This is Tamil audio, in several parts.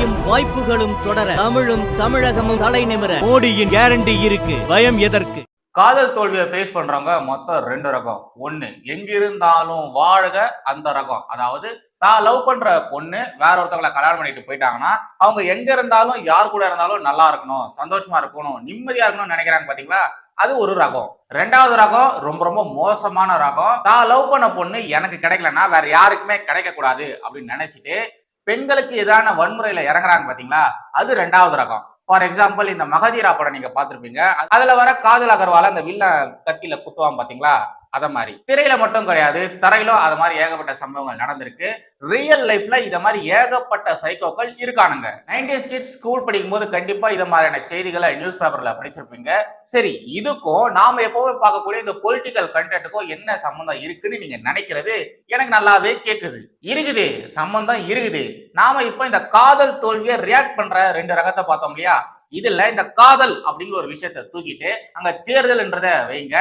வெற்றியும் வாய்ப்புகளும் தொடர தமிழும் தமிழகமும் தலை நிமிர மோடியின் கேரண்டி இருக்கு. பயம் எதற்கு? காதல் தோல்வியை ஃபேஸ் பண்றவங்க மொத்தம் ரெண்டு ரகம். ஒண்ணு எங்கிருந்தாலும் வாழ்க அந்த ரகம். அதாவது தான் லவ் பண்ற பொண்ணு வேற ஒருத்தவங்களை கல்யாணம் பண்ணிட்டு போயிட்டாங்கன்னா அவங்க எங்க இருந்தாலும் யார் கூட இருந்தாலும் நல்லா இருக்கணும் சந்தோஷமா இருக்கணும் நிம்மதியா இருக்கணும்னு நினைக்கிறாங்க பாத்தீங்களா? அது ஒரு ரகம். ரெண்டாவது ரகம் ரொம்ப ரொம்ப மோசமான ரகம். தான் லவ் பண்ண பொண்ணு எனக்கு கிடைக்கலன்னா வேற யாருக்குமே கிடைக்க கூடாது அப்படின்னு நினைச்சிட்டு பெண்களுக்கு எதிரான வன்முறையில இறங்குறாங்க பாத்தீங்களா? அது ரெண்டாவது ரகம். ஃபார் எக்ஸாம்பிள் இந்த மகதீரா படம் நீங்க பாத்திருப்பீங்க அதுல வர காதல் அகர்வால அந்த வில்ல கத்தில குத்துவான் பாத்தீங்களா? அதை மாதிரி. திரையில மட்டும் கிடையாது தரையிலும் அது மாதிரி ஏகப்பட்ட சம்பவங்கள் நடந்திருக்கு. ரியல் லைஃப்ல இத மாதிரி ஏகப்பட்ட சைக்கோக்கள் இருக்கானுங்க. நைன்டிஸ் கிட்ஸ் ஸ்கூல் படிக்கும் போது கண்டிப்பா இத மாதிரியான செய்திகளை நியூஸ் பேப்பர்ல படிச்சிருப்பீங்க. சரி இதுக்கும் நாம எப்பவுமே பார்க்கக்கூடிய இந்த பொலிட்டிக்கல் கண்டென்ட்டுக்கும் என்ன சம்பந்தம் இருக்குன்னு நீங்க நினைக்கிறது எனக்கு நல்லாவே கேக்குது. இருக்குது சம்பந்தம் இருக்குது. நாம இப்ப இந்த காதல் தோல்வியை ரியாக்ட் பண்ற ரெண்டு ரகத்தை பார்த்தோம் இல்லையா? இதுல இந்த காதல் அப்படிங்கிற ஒரு விஷயத்த தூக்கிட்டு அங்க தேர்தல்ன்றத வைங்க.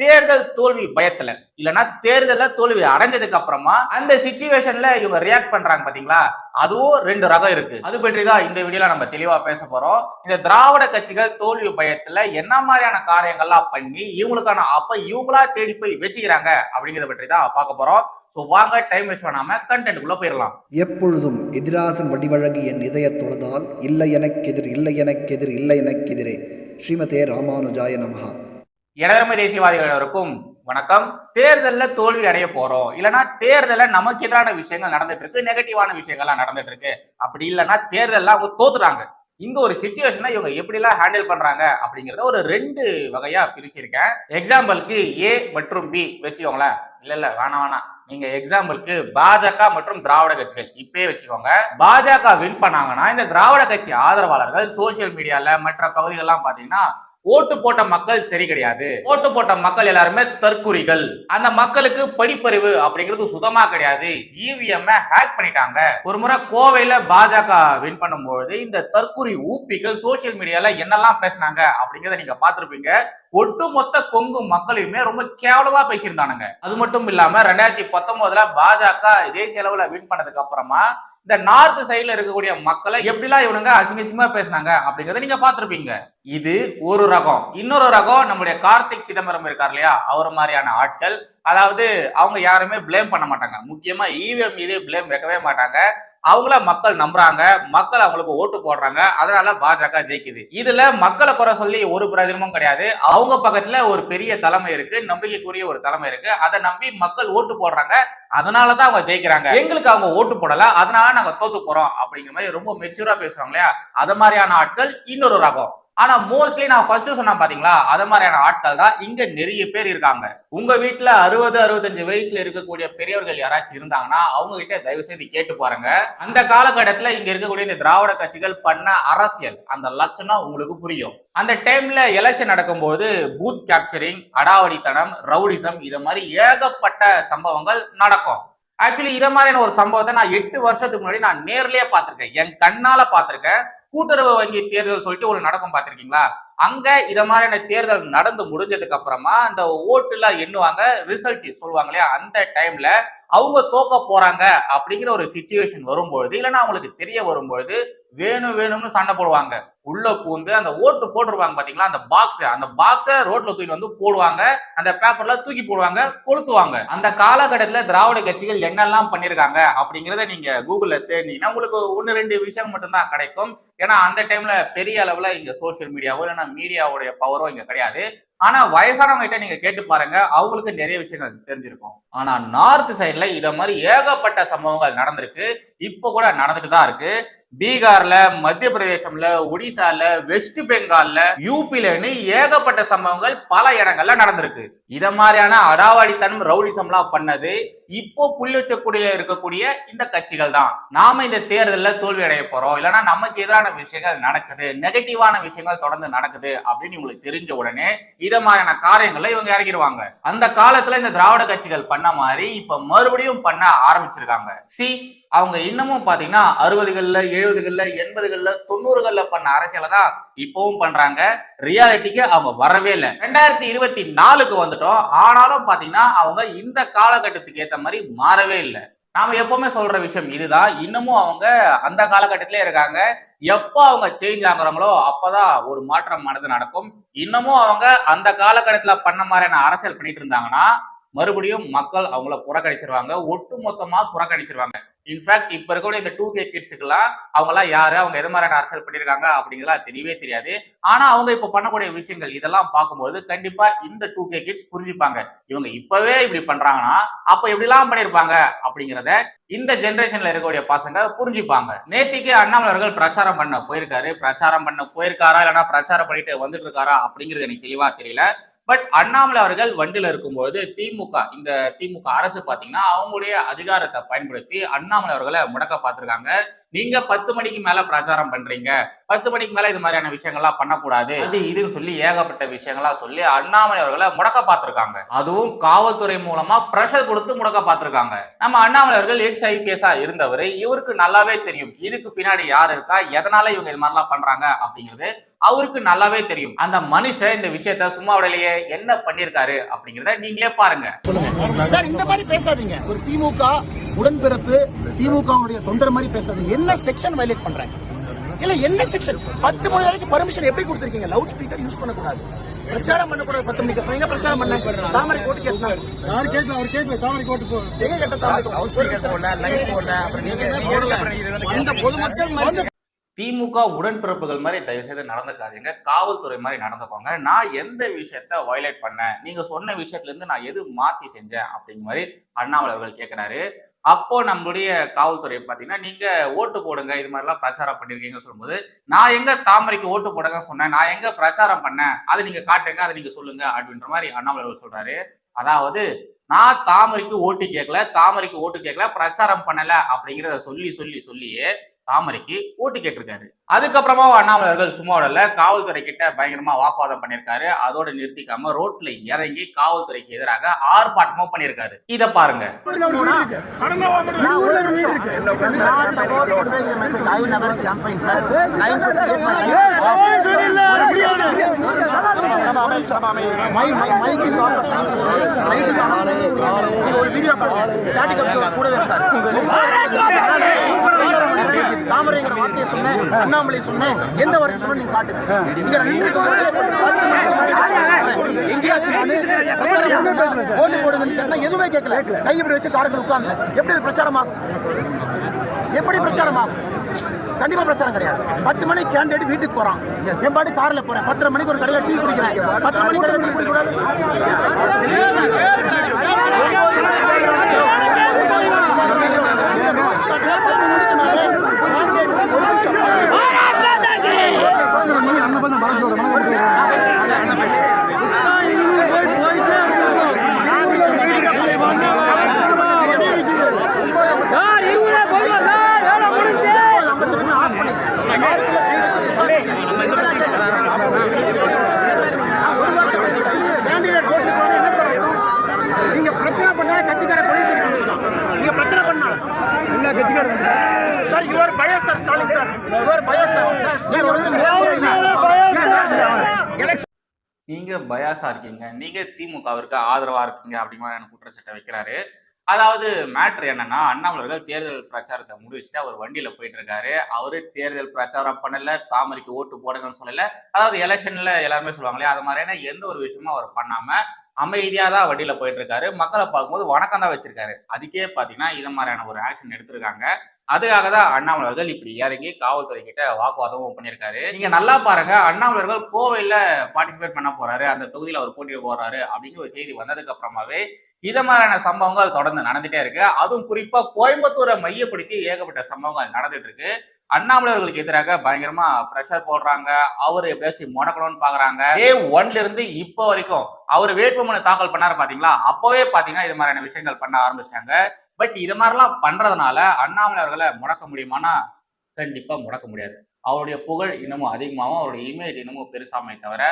தேர்தல் தோல்வி பயத்துல. இல்லைன்னா தேர்தல தோல்வி அடைஞ்சதுக்கு அப்புறமா அந்த சுச்சுவேஷன்ல இவங்க ரியாக்ட் பண்றாங்க பாத்தீங்களா? அதுவும் ரெண்டு ரகம் இருக்கு. அது பற்றி தான் இந்த வீடியோல நம்ம தெளிவா பேச போறோம். இந்த திராவிட கட்சிகள் தோல்வி பயத்துல என்ன மாதிரியான காரியங்கள்லாம் பண்ணி இவங்களுக்கான அப்ப இவங்களா தேடி போய் வச்சுக்கிறாங்க அப்படிங்கிறத பற்றி தான் பார்க்க போறோம். ஸோ வாங்க டைம் வேஸ்ட் பண்ணாம கண்டென்ட்டுக்குள்ள போயிடலாம். எப்பொழுதும் எதிராசன் வடிவழகு என் இதய தொழுதால் இல்லை எனக்கெதிர் இல்லை எனக்கெதிர் இல்லை எனக்கெதிரே ஸ்ரீமதே ராமானுஜாய நமகா இடதுமை தேசியவாதிகளுக்கும் வணக்கம். தேர்தலில் தோல்வி அடைய போறோம். இல்லைன்னா தேர்தலில் நமக்கு எதிரான விஷயங்கள் நடந்துட்டு இருக்கு நெகட்டிவான விஷயங்கள்லாம் நடந்துட்டு இருக்கு. அப்படி இல்லைன்னா தேர்தலில் அவங்க தோத்துறாங்க இந்த ஒரு சுச்சுவேஷனை இவங்க எப்படிலாம் ஹேண்டில் பண்றாங்க அப்படிங்கறத ஒரு ரெண்டு வகையா பிரிச்சிருக்கேன். எக்ஸாம்பிளுக்கு ஏ மற்றும் பி வச்சுக்கோங்களேன் இல்ல இல்ல வேணாம் வேணாம். நீங்க எக்ஸாம்பிளுக்கு பாஜக மற்றும் திராவிட கட்சிகள். இப்பயே வச்சுக்கோங்க. பாஜக வின் பண்ணாங்கன்னா இந்த திராவிட கட்சி ஆதரவாளர்கள் சோசியல் மீடியால மற்ற பகுதிகள்லாம் பாத்தீங்கன்னா ஓட்டு போட்ட மக்கள் சரி கிடையாது. ஓட்டு போட்ட மக்கள் எல்லாருமே தற்குறிகள். அந்த மக்களுக்கு படிப்பறிவு அப்படிங்கிறது சுத்தமா கிடையாது. இவிஎம் ஹேக் பண்ணிட்டாங்க. ஒரு முறை கோவையில பாஜக வின் பண்ணும்பொழுது இந்த தற்குறி ஊப்பிகள் சோசியல் மீடியால என்னெல்லாம் பேசினாங்க அப்படிங்கறத நீங்க பார்த்திருப்பீங்க. ஒட்டுமொத்த கொங்கு மக்களையுமே ரொம்ப கேவலமா பேசியிருந்தானுங்க. அது மட்டும் இல்லாம ரெண்டாயிரத்தி பத்தொன்பதுல பாஜக தேசிய அளவுல வின் பண்ணதுக்கு அப்புறமா இந்த நார்த் சைட்ல இருக்கக்கூடிய மக்களை எப்படிலாம் இவனுங்க அசிங்க அசிங்கமா பேசினாங்க அப்படிங்கறத நீங்க பாத்திருப்பீங்க இது ஒரு ரகம். இன்னொரு ரகம் நம்முடைய கார்த்திக் சிதம்பரம் இருக்கார் இல்லையா? அவர் மாதிரியான ஆட்கள். அதாவது அவங்க யாருமே ப்ளேம் பண்ண மாட்டாங்க. முக்கியமா இவிஎம் மீது பிளேம் வைக்கவே மாட்டாங்க. அவங்கள மக்கள் நம்புறாங்க மக்கள் அவங்களுக்கு ஓட்டு போடுறாங்க அதனால பாஜக ஜெயிக்குது. இதுல மக்களை குறை சொல்லி ஒரு பிரயோஜனமும் கிடையாது. அவங்க பக்கத்துல ஒரு பெரிய தலைமை இருக்கு நம்பிக்கைக்குரிய ஒரு தலைமை இருக்கு. அதை நம்பி மக்கள் ஓட்டு போடுறாங்க அதனாலதான் அவங்க ஜெயிக்கிறாங்க. எங்களுக்கு அவங்க ஓட்டு போடல அதனால நாங்க தோத்து போறோம் அப்படிங்கிற மாதிரி ரொம்ப மெச்சூரா பேசுவாங்க இல்லையா? அது மாதிரியான ஆட்கள் இன்னொரு ரகம். ஆனா மோஸ்ட்லி நான் ஃபர்ஸ்ட் சொன்னேன் பாத்தீங்களா? அது மாதிரியான ஆட்கள் தான் இங்க நிறைய பேர் இருக்காங்க. உங்க வீட்டுல அறுபது அறுபத்தஞ்சு வயசுல இருக்கக்கூடிய பெரியவர்கள் யாராச்சும் இருந்தாங்கன்னா அவங்க கிட்ட தயவு செய்து கேட்டு பாருங்க. அந்த காலகட்டத்துல இங்க இருக்கக்கூடிய இந்த திராவிட கட்சிகள் பண்ண அரசியல் அந்த லட்சணம் உங்களுக்கு புரியும். அந்த டைம்ல எலெக்ஷன் நடக்கும்போது பூத் கேப்சரிங் அடாவடித்தனம் ரவுடிசம் இது மாதிரி ஏகப்பட்ட சம்பவங்கள் நடக்கும். ஆக்சுவலி இதை மாதிரியான ஒரு சம்பவத்தை நான் எட்டு வருஷத்துக்கு முன்னாடி நான் நேர்லயே பார்த்திருக்கேன். என் கண்ணால பார்த்திருக்கேன். கூட்டுறவு வங்கி தேர்தல் சொல்லிட்டு ஒரு நடக்கும் பார்த்திருக்கீங்களா? அங்க இத மாதிரியான தேர்தல் நடந்து முடிஞ்சதுக்கு அப்புறமா அந்த ஓட்டுல எண்ணுவாங்க ரிசல்ட் சொல்லுவாங்க இல்லையா? அந்த டைம்ல அவங்க தோக்க போறாங்க அப்படிங்கிற ஒரு சுச்சுவேஷன் வரும்பொழுது இல்லைன்னா அவங்களுக்கு தெரிய வரும்பொழுது வேணும் வேணும்னு சண்டை போடுவாங்க. உள்ள பூந்து அந்த ஓட்டு போட்டிருப்பாங்க பாத்தீங்களா? அந்த பாக்ஸ் அந்த பாக்ஸ ரோட்ல தூக்கி வந்து போடுவாங்க. அந்த பேப்பர்ல தூக்கி போடுவாங்க கொளுத்துவாங்க. அந்த காலகட்டத்துல திராவிட கட்சிகள் என்னெல்லாம் பண்ணிருக்காங்க அப்படிங்கறத நீங்க கூகுள்ல தேடினீங்கன்னா உங்களுக்கு ஒன்னு ரெண்டு விஷயம் மட்டும்தான் கிடைக்கும். ஏன்னா அந்த டைம்ல பெரிய அளவுல இங்க சோசியல் மீடியாவோ இல்லைன்னா மீடியாவுடைய பவரோ இங்க கிடையாது. ஆனா வயசானவங்க கிட்ட நீங்க கேட்டு பாருங்க அவங்களுக்கு நிறைய விஷயங்கள் தெரிஞ்சிருக்கும். ஆனா நார்த் சைட்ல இத மாதிரி ஏகப்பட்ட சம்பவங்கள் நடந்திருக்கு. இப்ப கூட நடந்துட்டு தான் இருக்கு. பீகார்ல மத்திய பிரதேசம்ல ஒடிசால வெஸ்ட் பெங்கால்ல யூபிலன்னு ஏகப்பட்ட சம்பவங்கள் பல இடங்கள்ல நடந்திருக்கு. இத மாதிரியான அடாவாடித்தனம் ரவுடிசம்லாம் பண்ணது இப்போ புள்ளி வச்சக்குடியில இருக்கக்கூடிய இந்த கட்சிகள் தான் நாம இந்த தேர்தல்ல தோல்வி அடைய போறோம். இல்லைன்னா நமக்கு எதிரான விஷயங்கள் நடக்குது. நெகட்டிவான விஷயங்கள் தொடர்ந்து நடக்குது அப்படின்னு உங்களுக்கு தெரிஞ்ச உடனே இத மாதிரியான காரியங்களை இவங்க இறங்கிடுவாங்க அந்த காலத்துல இந்த திராவிட கட்சிகள் பண்ண மாதிரி இப்ப மறுபடியும் பண்ண ஆரம்பிச்சிருக்காங்க. சி அவங்க இன்னமும் பாத்தீங்கன்னா அறுபதுகள்ல எழுபதுகள்ல எண்பதுகள்ல தொண்ணூறுகள்ல பண்ண அரசியலை தான் இப்பவும் பண்றாங்க. ரியாலிட்டிக்கு அவங்க வரவே இல்லை. ரெண்டாயிரத்தி இருபத்தி நாலுக்கு வந்துட்டோம். ஆனாலும் பாத்தீங்கன்னா அவங்க இந்த காலகட்டத்துக்கு ஏத்த மாதிரி மாறவே இல்லை. நாம எப்பவுமே சொல்ற விஷயம் இதுதான். இன்னமும் அவங்க அந்த காலகட்டத்திலே இருக்காங்க. எப்போ அவங்க சேஞ்ச் ஆகுறாங்களோ அப்பதான் ஒரு மாற்றம் மனது நடக்கும். இன்னமும் அவங்க அந்த காலகட்டத்துல பண்ண மாதிரியான அரசியல் பண்ணிட்டு இருந்தாங்கன்னா மறுபடியும் மக்கள் அவங்கள புறக்கணிச்சிருவாங்க. ஒட்டு மொத்தமா புறக்கணிச்சிருவாங்க. இன்ஃபேக்ட் இப்ப இருக்கக்கூடிய இந்த டூ கே கிட்ஸுக்கெல்லாம் அவங்க எல்லாம் யாரு? அவங்க எது மாதிரியான அரசியல் பண்ணிருக்காங்க அப்படிங்கலாம் தெரியவே தெரியாது. ஆனா அவங்க இப்ப பண்ணக்கூடிய விஷயங்கள் இதெல்லாம் பார்க்கும்போது கண்டிப்பா இந்த டூ கே கிட்ஸ் புரிஞ்சுப்பாங்க. இவங்க இப்பவே இப்படி பண்றாங்கன்னா அப்ப எப்படிலாம் பண்ணிருப்பாங்க அப்படிங்கிறத இந்த ஜென்ரேஷன்ல இருக்கக்கூடிய பசங்க புரிஞ்சுப்பாங்க. நேத்திக்கு அண்ணாமலை அவர்கள் பிரச்சாரம் பண்ண போயிருக்காரு. பிரச்சாரம் பண்ண போயிருக்காரா? இல்லைன்னா பிரச்சாரம் பண்ணிட்டு வந்துட்டு இருக்காரா அப்படிங்கிறது எனக்கு தெளிவா தெரியல. பட் அண்ணாமலை அவர்கள் வண்டில இருக்கும்போது திமுக இந்த திமுக அரசு பாத்தீங்கன்னா அவங்களுடைய அதிகாரத்தை பயன்படுத்தி அண்ணாமலை அவர்களை முடக்க பார்த்திருக்காங்க நீங்க பத்து மணிக்கு மேல பிரச்சாரம் பண்றீங்க. பத்து மணிக்கு மேல இது மாதிரியான விஷயங்கள்லாம் பண்ணக்கூடாது. அது இதுன்னு சொல்லி ஏகப்பட்ட விஷயங்களா சொல்லி அண்ணாமலை அவர்களை முடக்க பார்த்திருக்காங்க. அதுவும் காவல்துறை மூலமா பிரஷர் கொடுத்து முடக்க பார்த்திருக்காங்க. நம்ம அண்ணாமலை அவர்கள் எக்ஸ் ஐபிஎஸ்ஆ இருந்தவர். இவருக்கு நல்லாவே தெரியும். இதுக்கு பின்னாடி யார் இருக்கா? எதனால இவங்க இது மாதிரிலாம் பண்றாங்க அப்படிங்கிறது அவருக்கு நல்லாவே தெரியும். அந்த மனுஷன் இந்த விஷயத்த சும்மா விடலையே என்ன பண்ணிருக்காரு அப்படிங்கறத நீங்களே பாருங்க. சார் இந்த மாதிரி பேசாதீங்க. ஒரு திமுக உடன்பிறப்பு திமுகவுடைய தொண்டர் மாதிரி பேசாதீங்க. என்ன செக்ஷன் வயலேட் பண்றாங்க? இல்ல என்ன செக்ஷன் பத்து மணி வரைக்கும் பர்மிஷன் எப்படி கொடுத்திருக்கீங்க? லவுட் ஸ்பீக்கர் யூஸ் பண்ணக்கூடாது. பிரச்சாரம் பண்ணக்கூடாது பத்து மணிக்கு. எங்க பிரச்சாரம் பண்ண? தாமரை கோட்டு கேட்டா. யாரு கேட்கல? அவர் கேட்கல. தாமரை கோட்டு போ. எங்க கேட்ட தாமரை லவுட் ஸ்பீக்கர் போடல லைட் போடல அப்புறம் நீங்க பொதுமக்கள் மாதிரி. திமுக உடன்பிறப்புகள் மாதிரி தயவு செய்து நடந்துக்காதீங்க. காவல்துறை மாதிரி நடந்துக்கோங்க. நான் எந்த விஷயத்த வயலேட் பண்ணேன்? நீங்க சொன்ன விஷயத்துல இருந்து நான் எது மாத்தி செஞ்சேன்? அப்படிங்கிற மாதிரி அண்ணாமலை அவர்கள் கேட்கிறாரு அப்போ நம்மளுடைய காவல்துறை பாத்தீங்கன்னா நீங்க ஓட்டு போடுங்க இது மாதிரிலாம் பிரச்சாரம் பண்ணிருக்கீங்க சொல்லும்போது நான் எங்க தாமரைக்கு ஓட்டு போடுங்க சொன்னேன் நான் எங்க பிரச்சாரம் பண்ணேன் அதை நீங்க காட்டுங்க அதை நீங்க சொல்லுங்க அப்படின்ற மாதிரி அண்ணாமலை சொல்றாரு. அதாவது நான் தாமரைக்கு ஓட்டு கேட்கல தாமரைக்கு ஓட்டு கேட்கல பிரச்சாரம் பண்ணல அப்படிங்கிறத சொல்லி சொல்லி சொல்லியே தாமரைக்கு ஓட்டு கேட்டிருக்காரு அதுக்கப்புறமா அண்ணாமலை அவர்கள் சும்மா விடல காவல்துறை கிட்ட பயங்கரமா வாக்குவாதம் பண்ணிருக்காரு அதோட நிறுத்திக்காம ரோட்ல இறங்கி காவல்துறைக்கு எதிராக ஆர்ப்பாட்டமும் பண்ணிருக்காரு இத பாருங்க ஒரு நிமிஷம். நான் அந்த board போட்டு வைக்கிற message. I never campaign, sir. 958 my My- my mic is off at 958. Light is on. நீங்க ஒரு வீடியோ கூடவே இருக்காரு தாமரைங்கிற வார்த்தையை சொன்னேன் அண்ணாமலை சொன்னேன். எந்த வார்த்தை சொன்ன நீங்க காட்டுங்க. நீங்க ரெண்டு இருக்கும்போது பத்து நிமிஷம் முன்னாடி சொல்றேன். எங்கேயாச்சும் நானு ஓட்டு போடுங்கன்னு எதுவுமே கேட்கல. கை இப்படி வச்சு காரங்கள் உட்கார்ந்து. எப்படி அது பிரச்சாரமாகும்? எப்படி பிரச்சாரமாகும்? கண்டிப்பா பிரச்சாரம் கிடையாது. பத்து மணிக்கு கேண்டிடேட் வீட்டுக்கு போறான். என் பாட்டு கார்ல போறேன். பத்தரை மணிக்கு ஒரு கடையில டீ குடிக்கிறேன். பத்தரை மணிக்கு கடையில டீ குடிக்க கூடாது அண்ணன் நீங்க பிரச்சனை பண்ணா கட்சிக்கார கொலை நீங்க பிரச்சனை பண்ணாலும். எல்லா sir your bias sir Stalin sir your bias sir நீங்க வந்து எலெக்ஷன் நீங்க பயாசா இருக்கீங்க. நீங்க திமுகவிற்கு ஆதரவா இருக்கீங்க அப்படிங்கிற மாதிரி குற்றச்சாட்டை வைக்கிறாரு. அதாவது மேட்ரு என்னன்னா அண்ணாமலர்கள் தேர்தல் பிரச்சாரத்தை முடிச்சுட்டு அவர் வண்டியில போயிட்டு இருக்காரு. அவரு தேர்தல் பிரச்சாரம் பண்ணல தாமரைக்கு ஓட்டு போடுங்கன்னு சொல்லல. அதாவது எலெக்ஷன்ல எல்லாருமே சொல்லுவாங்களே அது மாதிரியான எந்த ஒரு விஷயமும் அவர் பண்ணாம அமைதியா தான் வண்டியில போயிட்டு இருக்காரு. மக்களை பார்க்கும்போது வணக்கம் தான் வச்சிருக்காரு. அதுக்கே பாத்தீங்கன்னா இது மாதிரியான ஒரு ஆக்ஷன் எடுத்திருக்காங்க. அதுக்காக தான் அண்ணாமலர்கள் இப்படி இறங்கி காவல்துறை கிட்ட வாக்குவாதமும் பண்ணியிருக்காரு. நீங்க நல்லா பாருங்க அண்ணாமலர்கள் கோவையில பார்ட்டிசிபேட் பண்ண போறாரு அந்த தொகுதியில் அவர் போட்டியிட போறாரு அப்படின்னு ஒரு செய்தி வந்ததுக்கு அப்புறமாவே இத மாதிரியான சம்பவங்கள் தொடர்ந்து நடந்துட்டே இருக்கு. அதுவும் குறிப்பா கோயம்புத்தூரை மையப்படுத்தி ஏகப்பட்ட சம்பவங்கள் நடந்துட்டு இருக்கு. அண்ணாமலைவர்களுக்கு எதிராக பயங்கரமா பிரஷர் போடுறாங்க. அவர் எப்படியாச்சும் முடக்கணும்னு பாக்குறாங்க. ஏ ஒன்ல இருந்து இப்போ வரைக்கும் அவர் வேட்புமனு தாக்கல் பண்ணாரு பாத்தீங்களா? அப்பவே பாத்தீங்கன்னா இது மாதிரியான விஷயங்கள் பண்ண ஆரம்பிச்சிட்டாங்க. பட் இது மாதிரிலாம் பண்றதுனால அண்ணாமலை அவர்களை முடக்க முடியுமானா கண்டிப்பா முடக்க முடியாது. அவருடைய புகழ் இன்னமும் அதிகமாகவும் அவருடைய இமேஜ் இன்னமும் பெருசாமே தவிர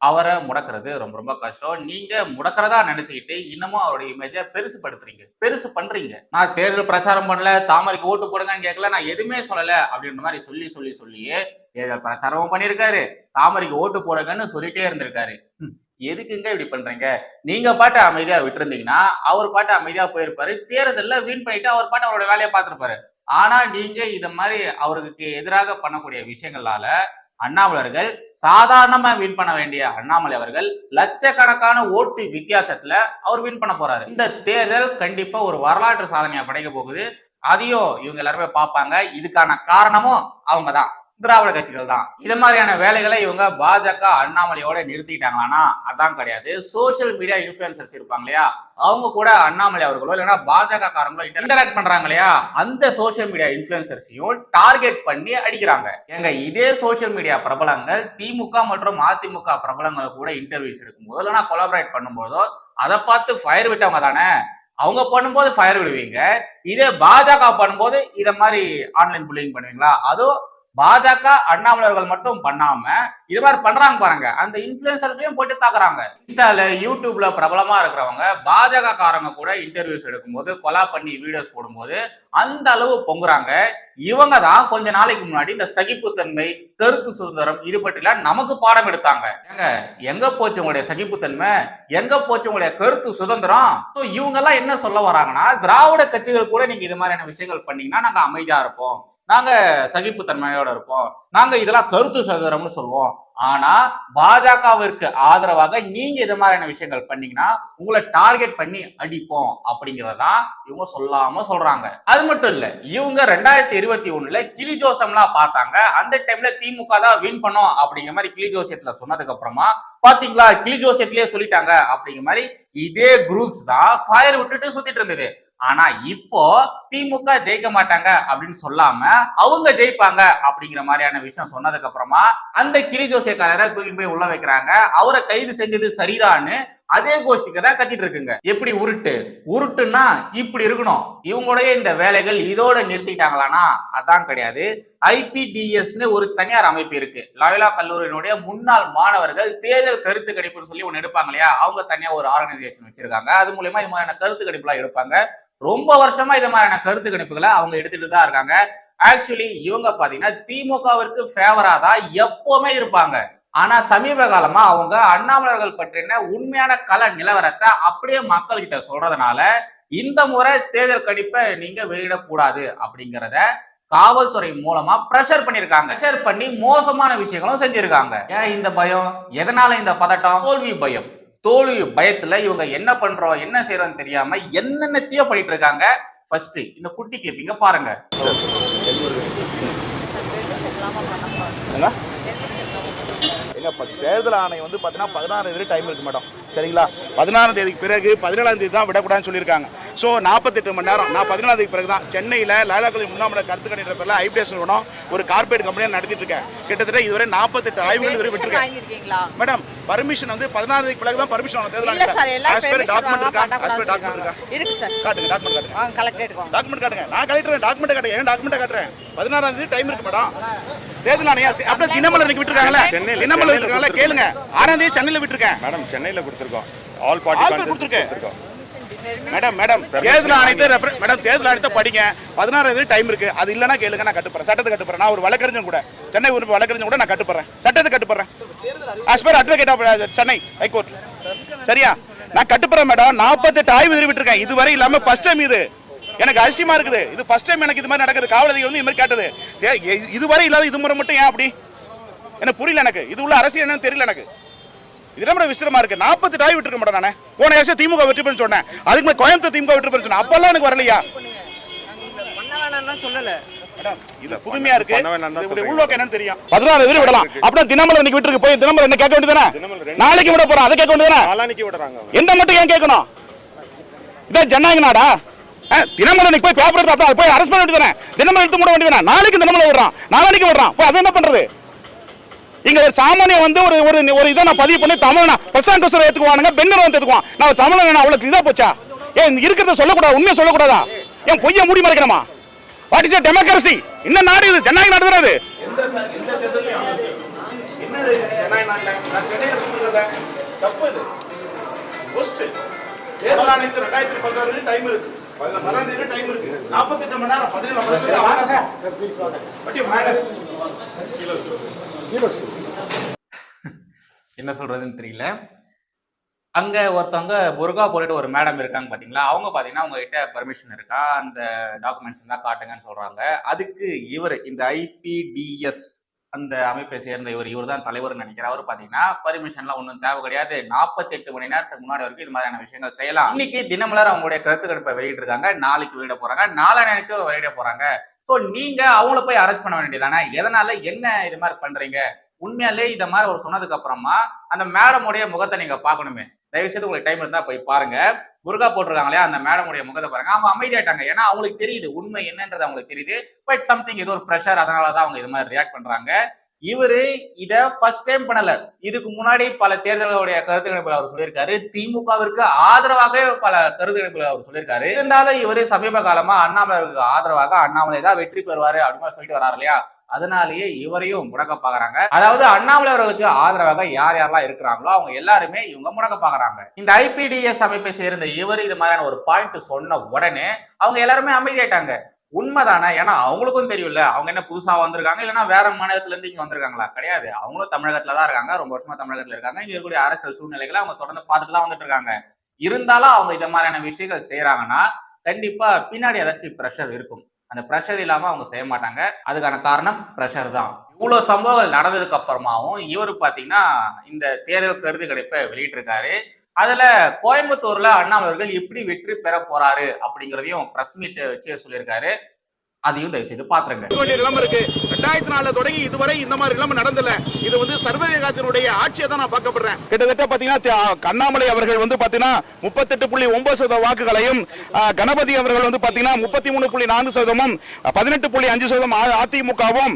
அவரை முடக்கிறது ரொம்ப ரொம்ப கஷ்டம். நீங்க முடக்கிறதா நினைச்சுக்கிட்டு இன்னமும் அவருடைய இமேஜை பெருசுப்படுத்துறீங்க பெருசு பண்றீங்க. நான் தேர்தல் பிரச்சாரம் பண்ணல தாமரைக்கு ஓட்டு போடுங்கன்னு கேட்கல நான் எதுவுமே சொல்லல அப்படின்ற மாதிரி சொல்லி சொல்லி சொல்லியே தேர்தல் பிரச்சாரமும் பண்ணியிருக்காரு. தாமரைக்கு ஓட்டு போடுங்கன்னு சொல்லிட்டே இருந்திருக்காரு. எதுக்குங்க இப்படி பண்றீங்க? நீங்க பாட்டு அமைதியா விட்டுருந்தீங்கன்னா அவர் பாட்டு அமைதியா போயிருப்பாரு. தேர்தல்ல வின் பண்ணிட்டு அவர் பாட்டு அவரோட வேலையை பார்த்துருப்பாரு. ஆனா நீங்க இந்த மாதிரி அவருக்கு எதிராக பண்ணக்கூடிய விஷயங்களால அண்ணாமலர்கள் சாதாரணமா வின் பண்ண வேண்டிய அண்ணாமலை அவர்கள் லட்சக்கணக்கான ஓட்டு வித்தியாசத்துல அவர் வின் பண்ண போறாரு. இந்த தேர்தல் கண்டிப்பா ஒரு வரலாற்று சாதனையா படைக்க போகுது. அதையும் இவங்க எல்லாருமே பார்ப்பாங்க. இதுக்கான காரணமும் அவங்க தான் திராவிட கட்சிகள் தான். இது மாதிரியான வேலைகளை இவங்க பாஜக அண்ணாமலையோட நிறுத்திட்டாங்களானா அதான் கிடையாது. சோஷியல் மீடியா இன்ஃபுளுசர்ஸ் இருப்பாங்க இல்லையா? அவங்க கூட அண்ணாமலை அவர்களோ இல்லைன்னா பாஜக காரங்களோ இன்டராக்ட் பண்றாங்க இல்லையா? அந்த சோஷியல் மீடியா இன்ஃபுளுசர்ஸையும் டார்கெட் பண்ணி அடிக்கிறாங்க. எங்க இதே சோஷியல் மீடியா பிரபலங்கள் திமுக மற்றும் அதிமுக பிரபலங்களை கூட இன்டர்வியூஸ் எடுக்கும்போதோ இல்லைன்னா கொலாபரேட் பண்ணும்போதோ அதை பார்த்து ஃபயர் விட்டவங்க தானே? அவங்க பண்ணும்போது ஃபயர் விடுவீங்க. இதே பாஜக பண்ணும்போது இதை மாதிரி ஆன்லைன் புல்லிங் பண்ணுவீங்களா? அதுவும் பாஜக அண்ணாமலர்கள் மட்டும் பண்ணாம இது மாதிரி பண்றாங்க பாருங்க. அந்த இன்ஃபுளுசர்ஸையும் போட்டு தாக்குறாங்க. இன்ஸ்டால யூடியூப்ல பிரபலமா இருக்கிறவங்க பாஜக காரங்க கூட இன்டர்வியூஸ் எடுக்கும்போது கொலா பண்ணி வீடியோஸ் போடும்போது அந்த அளவு பொங்குறாங்க. இவங்க தான் கொஞ்ச நாளைக்கு முன்னாடி இந்த சகிப்புத்தன்மை கருத்து சுதந்திரம் இது பற்றிலாம் நமக்கு பாடம் எடுத்தாங்க. ஏங்க எங்க போச்சு உங்களுடைய சகிப்புத்தன்மை? எங்க போச்சு உங்களுடைய கருத்து சுதந்திரம்? ஸோ இவங்க எல்லாம் என்ன சொல்ல வராங்கன்னா திராவிட கட்சிகள் கூட நீங்க இது மாதிரியான விஷயங்கள் பண்ணீங்கன்னா நாங்க அமைதியா இருப்போம். நாங்க சகிப்புத்தன்மையோட இருப்போம். நாங்க இதெல்லாம் கருத்து சுதந்திரம்னு சொல்லுவோம். ஆனா பாஜகவிற்கு ஆதரவாக நீங்க இது மாதிரியான விஷயங்கள் பண்ணீங்கன்னா உங்களை டார்கெட் பண்ணி அடிப்போம் அப்படிங்கறதான் இவங்க சொல்லாம சொல்றாங்க. அது மட்டும் இல்ல இவங்க ரெண்டாயிரத்தி இருபத்தி ஒண்ணுல கிளி ஜோசம்லாம் பார்த்தாங்க. அந்த டைம்ல திமுக தான் வின் பண்ணோம் அப்படிங்கிற மாதிரி கிளி ஜோசியத்துல சொன்னதுக்கு அப்புறமா பாத்தீங்களா கிளி ஜோசியத்திலேயே சொல்லிட்டாங்க அப்படிங்கிற மாதிரி இதே குரூப்ஸ் தான் ஃபயர் விட்டுட்டு சுத்திட்டு இருந்தது. ஆனா இப்போ திமுக ஜெயிக்க மாட்டாங்க அப்படின்னு சொல்லாம அவங்க ஜெயிப்பாங்க அப்படிங்கிற மாதிரியான விஷயம் சொன்னதுக்கு அப்புறமா அந்த கிளி ஜோசியக்காரரை தூக்கி போய் உள்ள வைக்கிறாங்க. அவரை கைது செஞ்சது சரிதான்னு அதே கோஷ்டிக்கு தான் கத்திட்டு இருக்குங்க. எப்படி உருட்டு? உருட்டுன்னா இப்படி இருக்கணும். இவங்களுடைய இந்த வேலைகள் இதோட நிறுத்திட்டாங்களானா அதான் கிடையாது. ஐபிடிஎஸ்னு ஒரு தனியார் அமைப்பு இருக்கு. லாயலா கல்லூரியினுடைய முன்னாள் மாணவர்கள் தேர்தல் கருத்து கணிப்புன்னு சொல்லி ஒன்று எடுப்பாங்க இல்லையா? அவங்க தனியா ஒரு ஆர்கனைசேஷன் வச்சிருக்காங்க. அது மூலயமா இது மாதிரியான கருத்து கணிப்புலாம் எடுப்பாங்க. ரொம்ப வருஷமா இதை மாதிரியான கருத்து கணிப்புகளை அவங்க எடுத்துட்டு தான் இருக்காங்க. ஆக்சுவலி இவங்க பாத்தீங்கன்னா திமுகவிற்கு ஃபேவரா தான் எப்பவுமே இருப்பாங்க. ஆனா சமீப காலமா அவங்க அண்ணாமலர்கள் பற்றின உண்மையான கல நிலவரத்தை அப்படியே மக்கள் கிட்ட சொல்றதுனால இந்த முறை தேர்தல் கணிப்பை நீங்க வெளியிடக்கூடாது அப்படிங்கிறத காவல்துறை மூலமா ப்ரெஷர் பண்ணிருக்காங்க ப்ரெஷர் பண்ணி மோசமான விஷயங்களும் செஞ்சிருக்காங்க. ஏன் இந்த பயம்? எதனால இந்த பதட்டம்? தோல்வி பயம். தோல்வி பயத்துல இவங்க என்ன பண்றோம் என்ன செய்யறோம்னு தெரியாம என்னென்னத்தையோ பண்ணிட்டு இருக்காங்க. ஃபர்ஸ்ட் இந்த குட்டி கிளிப்பிங்க பாருங்க. தேர்தல் ஆணையம் வந்து பார்த்தீங்கன்னா பதினாறு தேதி டைம் இருக்கு மேடம் சரிங்களா? பதினாறாம் தேதிக்கு பிறகு பதினேழாம் தேதி தான் விடக்கூடாதுன்னு சொல்லியிருக்காங்க. ஸோ நாற்பத்தெட்டு மணி நேரம். நான் பதினாலாம் தேதிக்கு பிறகு தான் சென்னையில் லாலா கல்வி முன்னாமலை கருத்து கணிக்கிற பேரில் ஐபிஎஸ் நிறுவனம் ஒரு கார்பரேட் கம்பெனியாக நடத்திட்டு இருக்கேன். கிட்டத்தட்ட இதுவரை நாற்பத்தெட்டு ஆய்வுகள் இதுவரை விட்டுருக்கேன். மேடம் பர்மிஷன் வந்து பதினாறு தேதிக்கு பிறகு தான் பர்மிஷன் தேர்தல் டாக்குமெண்ட் இருக்கா? டாக்குமெண்ட் பண்ணக்கூடாது இருக்கா? இருக்கு சார். காட்டுங்க டாக்குமெண்ட் காட்டுங்க. டாக்குமெண்ட் காட்டுங்க. நான் கலெக்டர் டாக்குமெண்ட் காட்டுங்க ஏன் டாக்குமெண்ட் காட்டுறேன்? பதினாறாம் தேதி டைம் இருக்கு மேடம் தேர்தல் ஆணையம் அப்படியே தினமலர் இன்னைக்கு விட்டுருக்காங்களே? தினமலர் இருக்காங்களே கேளுங்க. ஆறாம் தேதி சென்னையில் விட்டுருக்கேன். மேடம் சென்னையில கொடுத்துருக்கோம். ஆல் ஆள் பார்ட்டி பேர் கொடுத்துருக்கேன். மேடம் மேடம் தேர்தல் ஆணையத்தை ரெஃபர் மேடம் தேர்தல் ஆணையத்தை படிங்க. பதினாறாம் தேதி டைம் இருக்கு. அது இல்லைன்னா கேளுங்க நான் கட்டுப்படுறேன் சட்டத்தை கட்டுப்படுறேன் நான் ஒரு வழக்கறிஞர் கூட. சென்னை ஒரு வழக்கறிஞர் கூட நான் கட்டுப்படுறேன் சட்டத்தை கட்டுப்படுறேன் as per advocate of Chennai high court சரியா? நான் கட்டுப்படுறேன் மேடம் நாற்பத்தெட்டு ஆய்வு தெரிவிட்டிருக்கேன் இதுவரை இல்லாம ஃபர்ஸ்ட் டைம் இது. எனக்கு அதிசயமா இருக்குது. இது ஃபர்ஸ்ட் டைம் எனக்கு இது மாதிரி நடக்குது. காவல் அதிகாரி வந்து இது மாதிரி கேட்டது. இதுவரை இல்லாத இது முறை மட்டும் ஏன் அப்படி? எனக்கு புரியல எனக்கு. இது உள்ள அரசியல் என்னன்னு தெரியல எனக்கு. இது நம்ம விசிரமா இருக்கு. நாற்பத்தி டாய் விட்டுருக்க மாட்டேன் நானே. போன வருஷம் திமுக வெற்றி பெறும் சொன்னேன். அதுக்கு மேல கோயம்புத்தூர் திமுக வெற்றி பெறும் சொன்னேன். அப்பெல்லாம் எனக்கு வரலையா? பண்ண சொல்லல. புதுமையா இருக்கு. பண்ண. உள்நோக்கம் என்னன்னு தெரியும். பதினாறு பேர் விடலாம். அப்படின்னா தினமலர் இன்னைக்கு விட்டுருக்கு. போய் தினமலர் என்ன கேட்க வேண்டியதானே நாளைக்கு விட போறோம். அதை கேட்க வேண்டியதானே. எந்த மட்டும் ஏன் கேட்கணும்? இதான் ஜனநாயக நாடா? தினமலர் இன்னைக்கு போய் பேப்பர் எடுத்து போய் அரெஸ்ட் பண்ண வேண்டியதானே தினமலர் எடுத்து மூட வேண்டியதானே நாளைக்கு தினமலர் விடுறான். நாளைக்கு விடுறான். போய் அதை என்ன பண்றது? இங்க ஒரு சாமானிய வந்து ஒரு ஒரு ஒரு இதை நான் பதிவு பண்ணி தமிழனா பிரசாங்கசுரம் ஏத்துக்குவானுங்க பெண்ணர் வந்து ஏத்துக்குவான். நான் தமிழன் அவளுக்கு இதா போச்சா? ஏன் இருக்கிறத சொல்லக்கூடாது? உண்மையை சொல்லக்கூடாதா? ஏன் பொய்ய மூடி மறைக்கணுமா? வாட் இஸ் டெமோக்ரஸி என்ன நாடு இது? ஜனநாயக நாடு இது? தப்பு இது. தேர்தல் ஆணையத்துக்கு ரெண்டாயிரத்தி பதினாறு டைம் இருக்கு. பதினாறாம் தேதி டைம் இருக்கு. நாற்பத்தெட்டு மணி நேரம் பதினேழு அவகாசம் பட் மைனஸ் என்ன சொல்றதுன்னு தெரியல. அங்க ஒருத்தவங்க புர்கா போட்டுட்டு ஒரு மேடம் இருக்காங்க பாத்தீங்களா? அவங்க பாத்தீங்கன்னா உங்ககிட்ட பர்மிஷன் இருக்கா? அந்த டாக்குமெண்ட்ஸ் எல்லாம் காட்டுங்கன்னு சொல்றாங்க. அதுக்கு இவர் இந்த ஐபிடிஎஸ் அந்த அமைப்பை சேர்ந்த இவர் இவர் தான் தலைவர்னு நினைக்கிறார் அவர் பாத்தீங்கன்னா பர்மிஷன்லாம் ஒன்றும் தேவை கிடையாது. 48 மணி நேரத்துக்கு முன்னாடி வரைக்கும் இது மாதிரியான விஷயங்கள் செய்யலாம். இன்னைக்கு தினமலர் அவங்களுடைய கருத்து கணிப்பை வெளியிட்டிருக்காங்க நாளைக்கு வெளியிட போறாங்க. நாளானைக்கு வெளியிட போறாங்க. ஸோ நீங்க அவங்கள போய் அரெஸ்ட் பண்ண வேண்டியதானே எதனால? என்ன இது மாதிரி பண்றீங்க? உண்மையாலே இந்த மாதிரி ஒரு சொன்னதுக்கு அப்புறமா அந்த மேடமுடைய முகத்தை நீங்க பார்க்கணுமே. தயவு செய்து உங்களுக்கு டைம் இருந்தா போய் பாருங்க. முருகா போட்டிருக்காங்களே அந்த மேடமுடைய முகத்தை பாருங்க. அவங்க அமைதியாயிட்டாங்க. ஏன்னா அவங்களுக்கு தெரியுது. உண்மை என்னன்றது அவங்களுக்கு தெரியுது. பட் சம்திங் ஏதோ ஒரு ப்ரெஷர் அதனாலதான் அவங்க இது மாதிரி ரியாக்ட் பண்றாங்க. இவரு இத ஃபர்ஸ்ட் டைம் பண்ணல. இதுக்கு முன்னாடி பல தேர்தல்களுடைய கருத்து கணிப்புகள் அவர் சொல்லியிருக்காரு. திமுகவிற்கு ஆதரவாகவே பல கருத்து கணிப்புகள் அவர் சொல்லியிருக்காரு. இருந்தாலும் இவரு சமீப காலமா அண்ணாமலைக்கு ஆதரவாக அண்ணாமலை தான் வெற்றி பெறுவாரு அப்படின்னு சொல்லிட்டு வராரு இல்லையா? அதனாலேயே இவரையும் முடக்க பாக்குறாங்க அதாவது அண்ணாமலை அவர்களுக்கு ஆதரவாக யார் யாரெல்லாம் இருக்கிறாங்களோ அவங்க எல்லாருமே இவங்க முடக்க பாக்குறாங்க இந்த ஐபிடிஎஸ் அமைப்பை சேர்ந்த இவர் இது மாதிரியான ஒரு பாயிண்ட் சொன்ன உடனே அவங்க எல்லாருமே அமைதியாயிட்டாங்க உண்மைதானே? ஏன்னா அவங்களுக்கும் தெரியும்ல. அவங்க என்ன புதுசா வந்திருக்காங்க? இல்லைன்னா வேற மாநிலத்துல இருந்து இங்க வந்திருக்காங்களா? கிடையாது. அவங்களும் தமிழகத்துல தான் இருக்காங்க. ரொம்ப வருஷமா தமிழகத்துல இருக்காங்க. இங்க இருக்கக்கூடிய அரசியல் சூழ்நிலைகளை அவங்க தொடர்ந்து பார்த்துட்டு தான் வந்துட்டு இருக்காங்க இருந்தாலும் அவங்க இந்த மாதிரியான விஷயங்கள் செய்யறாங்கன்னா கண்டிப்பா பின்னாடி ஏதாச்சும் ப்ரெஷர் இருக்கும். அந்த ப்ரெஷர் இல்லாம அவங்க செய்ய மாட்டாங்க. அதுக்கான காரணம் ப்ரெஷர் தான். இவ்வளவு சம்பவங்கள் நடந்ததுக்கு அப்புறமாவும் இவர் பாத்தீங்கன்னா இந்த தேர்தல் கருத்து கணிப்பை வெளியிட்டிருக்காரு. அதுல கோயம்புத்தூர்ல அண்ணாமலர்கள் எப்படி வெற்றி பெற போறாரு அப்படிங்கிறதையும் பிரஸ் மீட் வச்சு சொல்லியிருக்காரு. அதையும் தயவு செய்து பாத்துருங்க நிலைமை இருக்கு ரெண்டாயிரத்தி நாலுல தொடங்கி இதுவரை இந்த மாதிரி நிலைமை நடந்தல இது வந்து சர்வதேசத்தினுடைய ஆட்சியை தான் நான் பார்க்கப்படுறேன் கிட்டத்தட்ட பாத்தீங்கன்னா கண்ணாமலை அண்ணாமலை அவர்கள் வந்து பாத்தீங்கன்னா முப்பத்தெட்டு புள்ளி ஒன்பது சதவீத வாக்குகளையும் கணபதி அவர்கள் வந்து பாத்தீங்கன்னா முப்பத்தி மூணு புள்ளி நான்கு சதவீதமும் பதினெட்டு புள்ளி அஞ்சு சதவீதம் அதிமுகவும்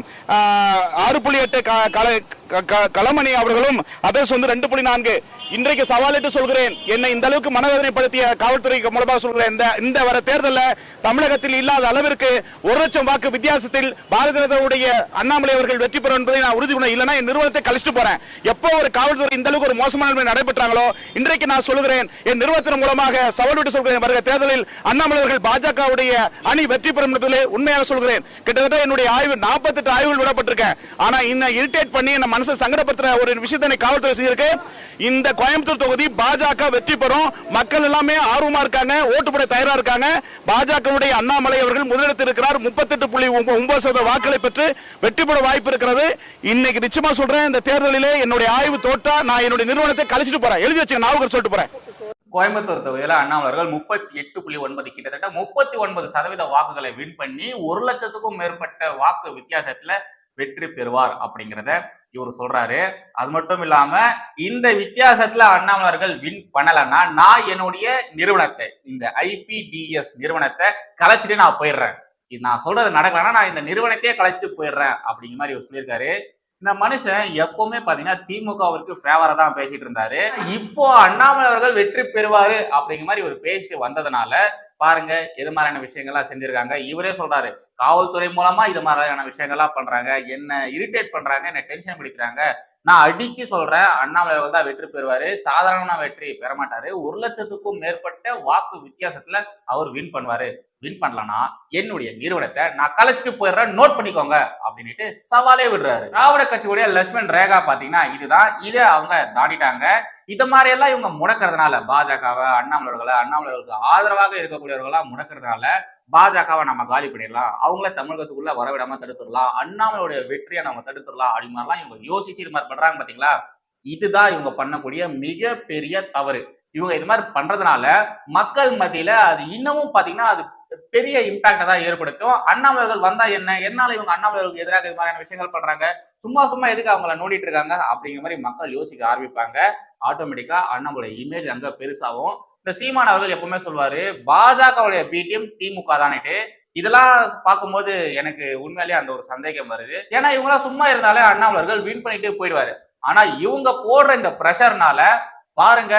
ஆறு புள்ளி எட்டு க- களமணி அவர்களும் அதர்ஸ் வந்து ரெண்டு புள்ளி நான்கு இன்றைக்கு சவாலிட்டு சொல்கிறேன். என்னை இந்த அளவுக்கு மனவேதனைப்படுத்திய காவல்துறைக்கு மூலமாக சொல்கிறேன். இந்த இந்த வர தேர்தலில் தமிழகத்தில் இல்லாத அளவிற்கு ஒரு லட்சம் வாக்கு வித்தியாசத்தில் பாரதிய ஜனதாவுடைய அண்ணாமலை அவர்கள் வெற்றி பெறும் என்பதை நான் உறுதி பண்ண இல்லைன்னா என் நிறுவனத்தை கழிச்சு போறேன். எப்போ ஒரு காவல்துறை இந்த அளவுக்கு ஒரு மோசமான நிலைமை நடைபெற்றாங்களோ இன்றைக்கு நான் சொல்கிறேன் என் நிறுவனத்தின் மூலமாக சவால் விட்டு சொல்கிறேன். வருகிற தேர்தலில் அண்ணாமலை அவர்கள் பாஜகவுடைய அணி வெற்றி பெறும் என்பதிலே உண்மையாக சொல்கிறேன். கிட்டத்தட்ட என்னுடைய ஆய்வு நாற்பத்தெட்டு ஆய்வுகள் விடப்பட்டிருக்கேன். ஆனா இன்னும் இரிட்டேட் பண்ணி என்ன மனசை சங்கடப்படுத்துற ஒரு விஷயத்தை காவல்துறை செஞ்சிருக்கு. இந்த கோயம்புத்தூர் தொகுதி பாஜக வெற்றி பெறும். மக்கள் எல்லாமே ஆர்வமா இருக்காங்க. ஓட்டு போட தயாரா இருக்காங்க. பாஜகவுடைய அண்ணாமலை அவர்கள் முதலிடத்தில் இருக்கிறார். முப்பத்தெட்டு புள்ளி ஒன்பது சதவீத வாக்களை பெற்று வெற்றி பெற வாய்ப்பு இருக்கிறது. இன்னைக்கு நிச்சயமா சொல்றேன் இந்த தேர்தலிலே என்னுடைய ஆய்வு தோட்டா நான் என்னுடைய நிறுவனத்தை கழிச்சிட்டு போறேன். எழுதி வச்சு ஞாபகம் சொல்லிட்டு போறேன். கோயம்புத்தூர் தொகுதியில் அண்ணாமலர்கள் முப்பத்தி எட்டு புள்ளி ஒன்பது கிட்டத்தட்ட முப்பத்தி ஒன்பது சதவீத வாக்குகளை வின் பண்ணி ஒரு லட்சத்துக்கும் மேற்பட்ட வாக்கு வித்தியாசத்துல வெற்றி பெறுவார் அப்படிங்கிறத இவர் சொல்றாரு. அது மட்டும் இல்லாம இந்த வித்தியாசத்துல அண்ணாமலர்கள் வின் பண்ணலன்னா நான் என்னுடைய நிறுவனத்தை இந்த ஐபிடிஎஸ் நிறுவனத்தை கலைச்சிட்டு நான் போயிடுறேன். இது நான் சொல்றது நடக்கலன்னா நான் இந்த நிறுவனத்தையே கலைச்சிட்டு போயிடுறேன் அப்படிங்கிற மாதிரி இவர் சொல்லியிருக்காரு. இந்த மனுஷன் எப்பவுமே பாத்தீங்கன்னா திமுகவிற்கு ஃபேவரா தான் பேசிட்டு இருந்தாரு. இப்போ அண்ணாமலை அவர்கள் வெற்றி பெறுவாரு அப்படிங்கிற மாதிரி ஒரு பேசிட்டு வந்ததுனால பாருங்க எது மாதிரியான விஷயங்கள்லாம் செஞ்சிருக்காங்க. இவரே சொல்றாரு காவல்துறை மூலமா இது மாதிரியான விஷயங்கள்லாம் பண்றாங்க. என்ன இரிட்டேட் பண்றாங்க என்ன டென்ஷன் பிடிக்கிறாங்க. நான் அடிச்சு சொல்றேன் அண்ணாமலை தான் வெற்றி பெறுவாரு. சாதாரண வெற்றி பெற மாட்டாரு. ஒரு லட்சத்துக்கும் மேற்பட்ட வாக்கு வித்தியாசத்துல அவர் வின் பண்ணுவாரு. வின் பண்ணலனா என்னுடைய நிறுவனத்தை நான் கலைச்சிட்டு போயிடுறேன். நோட் பண்ணிக்கோங்க அப்படின்னுட்டு சவாலே விடுறாரு. திராவிட கட்சியுடைய லட்சுமண் ரேகா பாத்தீங்கன்னா இதுதான் இதை அவங்க தாண்டிட்டாங்க. இதை மாதிரி எல்லாம் இவங்க முடக்கிறதுனால பாஜகவை அண்ணாமலர்களை அண்ணாமலர்களுக்கு ஆதரவாக இருக்கக்கூடியவர்களா முடக்கிறதுனால பாஜகவை நம்ம காலி பண்ணிடலாம். அவங்கள தமிழகத்துக்குள்ள வரவிடாம தடுத்துடலாம். அண்ணாமலோடைய வெற்றியை நம்ம தடுத்துடலாம் அப்படி மாதிரிலாம் இவங்க யோசிச்சு இது மாதிரி பண்றாங்க பாத்தீங்களா? இதுதான் இவங்க பண்ணக்கூடிய மிகப்பெரிய தவறு. இவங்க இது மாதிரி பண்றதுனால மக்கள் மத்தியில அது இன்னமும் பாத்தீங்கன்னா அது பெரிய இம்பாக்டை தான் ஏற்படுத்தும். அண்ணாமலர்கள் வந்தா என்ன? என்னால இவங்க அண்ணாமலர்களுக்கு எதிராக இது மாதிரியான விஷயங்கள் பண்றாங்க? சும்மா சும்மா எதுக்கு அவங்கள நோண்டிட்டு இருக்காங்க? அப்படிங்கிற மாதிரி மக்கள் யோசிக்க ஆரம்பிப்பாங்க. ஆட்டோமேட்டிக்கா அண்ணாமலை இமேஜ் அங்க பெருசாகும். இந்த சீமான் அவர்கள் எப்பவுமே சொல்வாரு பாஜகவுடைய பிடிஎம் திமுக தானேட்டு. இதெல்லாம் பார்க்கும்போது எனக்கு உண்மையிலேயே அந்த ஒரு சந்தேகம் வருது. ஏன்னா இவங்களாம் சும்மா இருந்தாலே அண்ணாமலர்கள் வின் பண்ணிட்டு போயிடுவாரு. ஆனா இவங்க போடுற இந்த ப்ரெஷர்னால பாருங்க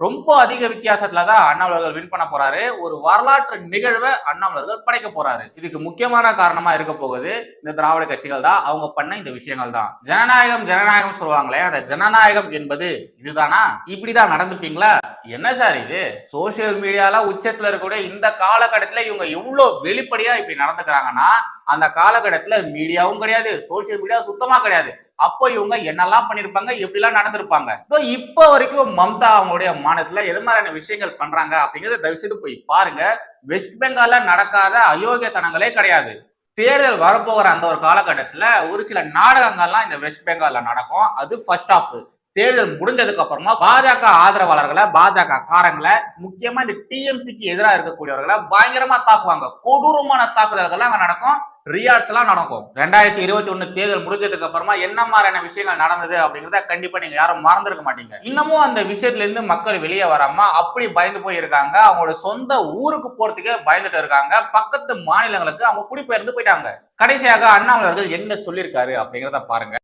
ரொம்ப அதிக வித்தியாசத்துல தான் அண்ணாமலர்கள் வின் பண்ண போறாரு. ஒரு வரலாற்று நிகழ்வை அண்ணாமலர்கள் படைக்க போறாரு. இதுக்கு முக்கியமான காரணமா இருக்க போகுது இந்த திராவிட கட்சிகள் தான். அவங்க பண்ண இந்த விஷயங்கள் தான். ஜனநாயகம் ஜனநாயகம் சொல்லுவாங்களே அந்த ஜனநாயகம் என்பது இதுதானா? இப்படிதான் நடந்துப்பீங்களா? என்ன சார் இது? சோசியல் மீடியால உச்சத்துல இருக்கக்கூடிய இந்த காலகட்டத்துல இவங்க எவ்வளவு வெளிப்படையா இப்படி நடந்துக்கிறாங்கன்னா அந்த காலகட்டத்துல மீடியாவும் கிடையாது சோசியல் மீடியா சுத்தமா கிடையாது. அப்போ இவங்க என்னெல்லாம் பண்ணிருப்பாங்க? எப்படிலாம் நடந்திருப்பாங்க? So, இப்போ வரைக்கும் மம்தா அவங்களுடைய மாநிலத்துல எது மாதிரியான விஷயங்கள் பண்றாங்க அப்படிங்கறத தயவு செய்து போய் பாருங்க. வெஸ்ட் பெங்கால்ல நடக்காத அயோக்கியத்தனங்களே கிடையாது. தேர்தல் வரப்போகிற அந்த ஒரு காலகட்டத்துல ஒரு சில நாடகங்கள்லாம் இந்த வெஸ்ட் பெங்கால்ல நடக்கும். அது ஃபர்ஸ்ட் ஆஃப் தேர்தல் முடிஞ்சதுக்கு அப்புறமா பாஜக ஆதரவாளர்களை பாஜக காரங்களை முக்கியமா இந்த டிஎம்சிக்கு எதிராக இருக்கக்கூடியவர்களை பயங்கரமா தாக்குவாங்க. கொடூரமான தாக்குதல்கள் அங்க நடக்கும். ரியாட்ஸ் நடக்கும். ரெண்டாயிரத்தி இருபத்தி ஒன்று தேர்தல் முடிஞ்சதுக்கு அப்புறமா என்ன மாதிரியான விஷயங்கள் நடந்தது அப்படிங்கிறத கண்டிப்பா நீங்க யாரும் மறந்துருக்க மாட்டீங்க. இன்னமும் அந்த விஷயத்துல இருந்து மக்கள் வெளியே வராம அப்படி பயந்து போய் இருக்காங்க அவங்களோட சொந்த ஊருக்கு போறதுக்கே பயந்துட்டு இருக்காங்க. பக்கத்து மாநிலங்களுக்கு அவங்க குடிபெயர்ந்து போயிட்டாங்க. கடைசியாக அண்ணாமலை அவர்கள் என்ன சொல்லியிருக்காரு அப்படிங்கிறத பாருங்க.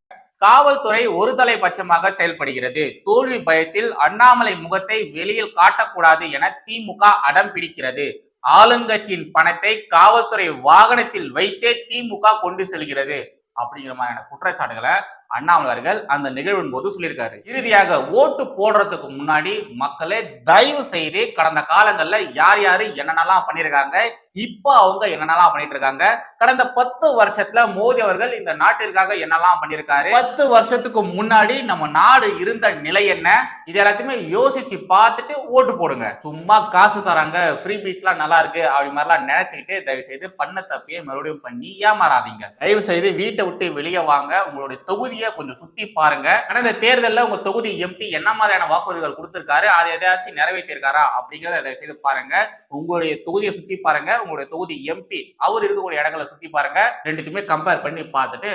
காவல்துறை ஒரு தலைபட்சமாக செயல்படுகிறது. தோல்வி பயத்தில் அண்ணாமலை முகத்தை வெளியில் காட்டக்கூடாது என திமுக அடம் பிடிக்கிறது. ஆளுங்கட்சியின் பணத்தை காவல்துறை வாகனத்தில் வைத்தே திமுக கொண்டு செல்கிறது. அப்படிங்கிற மாதிரியான குற்றச்சாட்டுகளை அண்ணாமலைவர்கள் அந்த நிகழ்வின் போது சொல்லியிருக்காரு. இறுதியாக ஓட்டு போடுறதுக்கு முன்னாடி மக்களே தயவு செய்து கடந்த காலங்கள்ல யார் யாரு என்னென்னலாம் பண்ணியிருக்காங்க இப்போ அவங்க என்னென்னலாம் பண்ணிட்டு இருக்காங்க கடந்த பத்து வருஷத்துல மோடி அவர்கள் இந்த நாட்டிற்காக என்னெல்லாம் பண்ணியிருக்காரு? பத்து வருஷத்துக்கு முன்னாடி நம்ம நாடு இருந்த நிலை என்ன? இது எல்லாத்தையுமே யோசிச்சு பார்த்துட்டு ஓட்டு போடுங்க. சும்மா காசு தராங்க ஃப்ரீ பீஸ்லாம் நல்லா இருக்கு அப்படி மாதிரிலாம் நினைச்சுக்கிட்டு தயவு செய்து பண்ண தப்பியே மறுபடியும் பண்ணி ஏமாறாதீங்க. தயவு செய்து வீட்டை விட்டு வெளியே வாங்க. உங்களுடைய தொகுதியை கொஞ்சம் சுத்தி பாருங்க. கடந்த தேர்தலில் உங்க தொகுதி எம்பி என்ன மாதிரியான வாக்குறுதிகள் கொடுத்திருக்காரு? அதை எதையாச்சும் நிறைவேற்றிருக்காரா? அப்படிங்கிறத தயவு செய்து பாருங்க. உங்களுடைய தொகுதியை சுத்தி பாருங்க. உங்களுடைய தொகுதி எம்பி அவர் இருக்கக்கூடிய இடங்களை சுத்தி பாருங்க. ரெண்டுத்தையுமே கம்பேர் பண்ணி பார்த்துட்டு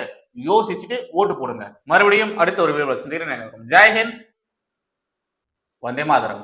யோசிச்சுட்டு ஓட்டு போடுங்க. மறுபடியும் அடுத்த ஒரு வீடியோ சந்திக்கிறேன். ஜெய்ஹிந்த் வந்தே மாதரம்.